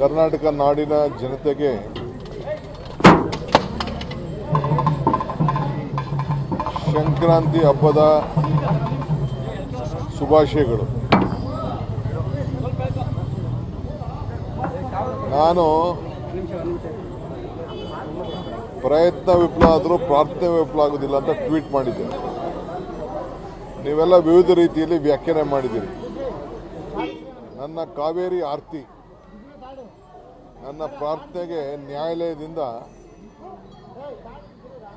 ಕರ್ನಾಟಕ ನಾಡಿನ ಜನತೆಗೆ ಸಂಕ್ರಾಂತಿ ಹಬ್ಬದ ಶುಭಾಶಯಗಳು. ನಾನು ಪ್ರಯತ್ನ ವಿಫಲ ಆದರೂ ಪ್ರಾರ್ಥನೆ ವಿಫಲ ಆಗೋದಿಲ್ಲ ಅಂತ ಟ್ವೀಟ್ ಮಾಡಿದ್ದೆ. ನೀವೆಲ್ಲ ವಿವಿಧ ರೀತಿಯಲ್ಲಿ ವ್ಯಾಖ್ಯಾನ ಮಾಡಿದ್ದೀರಿ. ನನ್ನ ಕಾವೇರಿ ಆರ್ತಿ ನನ್ನ ಪ್ರಾರ್ಥನೆಗೆ ನ್ಯಾಯಾಲಯದಿಂದ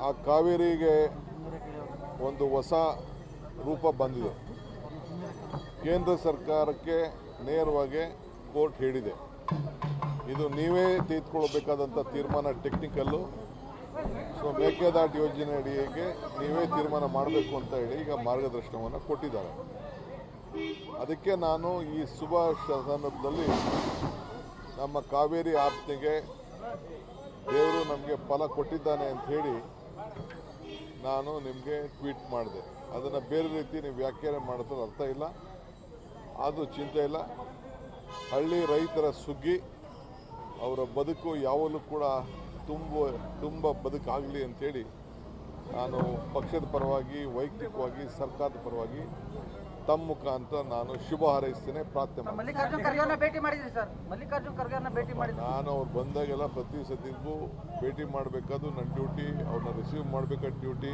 ಆ ಕಾವೇರಿಗೆ ಒಂದು ಹೊಸ ರೂಪ ಬಂದಿದೆ. ಕೇಂದ್ರ ಸರ್ಕಾರಕ್ಕೆ ನೇರವಾಗಿ ಕೋರ್ಟ್ ಹೇಳಿದೆ. ಇದು ನೀವೇ ತೆಗೆದುಕೊಳ್ಬೇಕಾದಂಥ ತೀರ್ಮಾನ ಟೆಕ್ನಿಕಲ್ಲು. ಸೊ, ಮೇಕೆದಾಟು ಯೋಜನೆ ಅಡಿಗೆ ನೀವೇ ತೀರ್ಮಾನ ಮಾಡಬೇಕು ಅಂತ ಹೇಳಿ ಈಗ ಮಾರ್ಗದರ್ಶನವನ್ನು ಕೊಟ್ಟಿದ್ದಾರೆ. ಅದಕ್ಕೆ ನಾನು ಈ ಶುಭ ಸಂದರ್ಭದಲ್ಲಿ ನಮ್ಮ ಕಾವೇರಿ ಆಪ್ತಿಗೆ ದೇವರು ನಮಗೆ ಫಲ ಕೊಟ್ಟಿದ್ದಾನೆ ಅಂತ ಹೇಳಿ ನಾನು ನಿಮಗೆ ಟ್ವೀಟ್ ಮಾಡಿದೆ. ಅದನ್ನು ಬೇರೆ ರೀತಿ ನೀವು ವ್ಯಾಖ್ಯಾನ ಮಾಡೋದ್ರ ಅರ್ಥ ಇಲ್ಲ. ಅದು ಚಿಂತೆ ಇಲ್ಲ. ಹಳ್ಳಿ ರೈತರ ಸುಗ್ಗಿ, ಅವರ ಬದುಕು ಯಾವಾಗಲೂ ಕೂಡ ತುಂಬ ತುಂಬ ಬದುಕಾಗಲಿ ಅಂಥೇಳಿ ನಾನು ಪಕ್ಷದ ಪರವಾಗಿ, ವೈಯಕ್ತಿಕವಾಗಿ, ಸರ್ಕಾರದ ಪರವಾಗಿ ತಮ್ಮ ಮುಖಾಂತರ ನಾನು ಶುಭ ಹಾರೈಸ್ತೇನೆ ಪ್ರಾರ್ಥನೆ ಮಲ್ಲಿಕಾರ್ಜುನ್ ಖರ್ಗೆ ಭೇಟಿ ಮಾಡಿದ್ರಿ ಸರ್. ಮಲ್ಲಿಕಾರ್ಜುನ್ ಖರ್ಗೆ ಭೇಟಿ ಮಾಡಿದ್ರಿ. ನಾನು ಅವ್ರು ಬಂದಾಗೆಲ್ಲ ಪ್ರತಿ ಸತಿಗೂ ಭೇಟಿ ಮಾಡಬೇಕಾದ್ರು ನನ್ನ ಡ್ಯೂಟಿ ಅವ್ರನ್ನ ರಿಸೀವ್ ಮಾಡಬೇಕಾದ ಡ್ಯೂಟಿ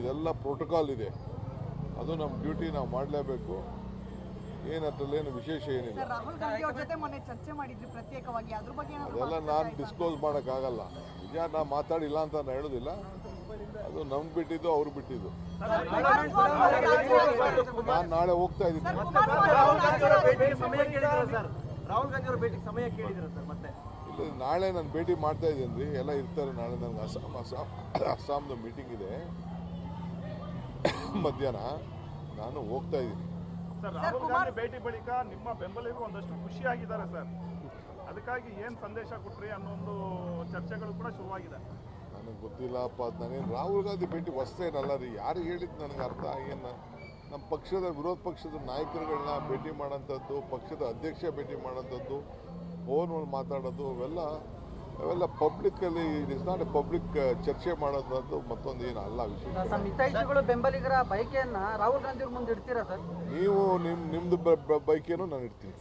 ಇದೆಲ್ಲ ಪ್ರೋಟೋಕಾಲ್ ಇದೆ. ಅದು ನಮ್ಮ ಡ್ಯೂಟಿ ನಾವು ಮಾಡಲೇಬೇಕು. ಏನು ವಿಶೇಷ ಏನಿಲ್ಲ. ಸರ್ ರಾಹುಲ್ ಗಾಂಧಿ ಅವ್ರ ಜೊತೆ ಮೊನ್ನೆ ಚರ್ಚೆ ಮಾಡಿದ್ರಿ ಪ್ರತ್ಯೇಕವಾಗಿ. ಅದ್ರ ಬಗ್ಗೆ ಏನಾದ್ರು ಅದೆಲ್ಲ ನಾನು ಡಿಸ್ಕ್ಲೋಸ್ ಮಾಡೋಕ್ಕಾಗಲ್ಲ. ನಿಜ ನಾ ಮಾತಾಡಿಲ್ಲ ಅಂತ ನಾನು ಹೇಳೋದಿಲ್ಲ. ಅದು ನಮ್ ಬಿಟ್ಟಿದ್ದು ಅವ್ರು ಬಿಟ್ಟಿದ್ದು. ನಾನು ನಾಳೆ ಹೋಗ್ತಾ ಇದ್ದೀನಿ. ರಾಹುಲ್ ಗಾಂಧಿ ಅವರ ಸಮಯ ಕೇಳಿದ್ರ ಸರ್? ರಾಹುಲ್ ಗಾಂಧಿ ಅವರ ಸಮಯ ಕೇಳಿದ್ರ ಸರ್ ಮತ್ತೆ? ಇಲ್ಲ ನಾಳೆ ನಾನು ಭೇಟಿ ಮಾಡ್ತಾ ಇದ್ದೀನಿ ರೀ. ಎಲ್ಲ ಇರ್ತಾರೆ ನಾಳೆ. ನನಗೆ ಅಸ್ಸಾಂ ಅಸ್ಸಾಂ ಅಸ್ಸಾಂದು ಮೀಟಿಂಗ್ ಇದೆ. ಮಧ್ಯಾಹ್ನ ನಾನು ಹೋಗ್ತಾ ಇದ್ದೀನಿ. ಸರ್ ರಾಹುಲ್ ಗಾಂಧಿ ಭೇಟಿ ಬಳಿಕ ನಿಮ್ಮ ಬೆಂಬಲಿಗರು ಒಂದಷ್ಟು ಖುಷಿಯಾಗಿದ್ದಾರೆ ಸರ್. ಅದಕ್ಕಾಗಿ ಏನು ಸಂದೇಶ ಕೊಟ್ರಿ ಅನ್ನೋ ಒಂದು ಚರ್ಚೆಗಳು ಕೂಡ ಶುರುವಾಗಿದೆ. ನನಗೆ ಗೊತ್ತಿಲ್ಲಪ್ಪ ಅದು ನಾನೇನು ರಾಹುಲ್ ಗಾಂಧಿ ಭೇಟಿ ಹೊಸ್ತೇನಲ್ಲ ರೀ. ಯಾರು ಹೇಳಿದ್ದು ನನಗೆ ಅರ್ಥ ಏನು ನಮ್ಮ ಪಕ್ಷದ ವಿರೋಧ ಪಕ್ಷದ ನಾಯಕರುಗಳನ್ನ ಭೇಟಿ ಮಾಡೋಂಥದ್ದು ಪಕ್ಷದ ಅಧ್ಯಕ್ಷ ಭೇಟಿ ಮಾಡೋಂಥದ್ದು ಫೋನ್ ಮಾತಾಡೋದು ಅವೆಲ್ಲ ಅವೆಲ್ಲ ಪಬ್ಲಿಕ್ಕಲ್ಲಿ it is not a public ಚರ್ಚೆ ಮಾಡೋದಂತೂ ಮತ್ತೊಂದು ಏನು ಅಲ್ಲ ವಿಷಯ. ಬೆಂಬಲಿಗರ ಬೈಕೆಯನ್ನು ರಾಹುಲ್ ಗಾಂಧಿ ಮುಂದೆ ಇಡ್ತೀರಾ ಸರ್? ನೀವು ನಿಮ್ಮ ನಿಮ್ಮದು ಬೈಕೇನು ನಾನು ಇಡ್ತೀನಿ.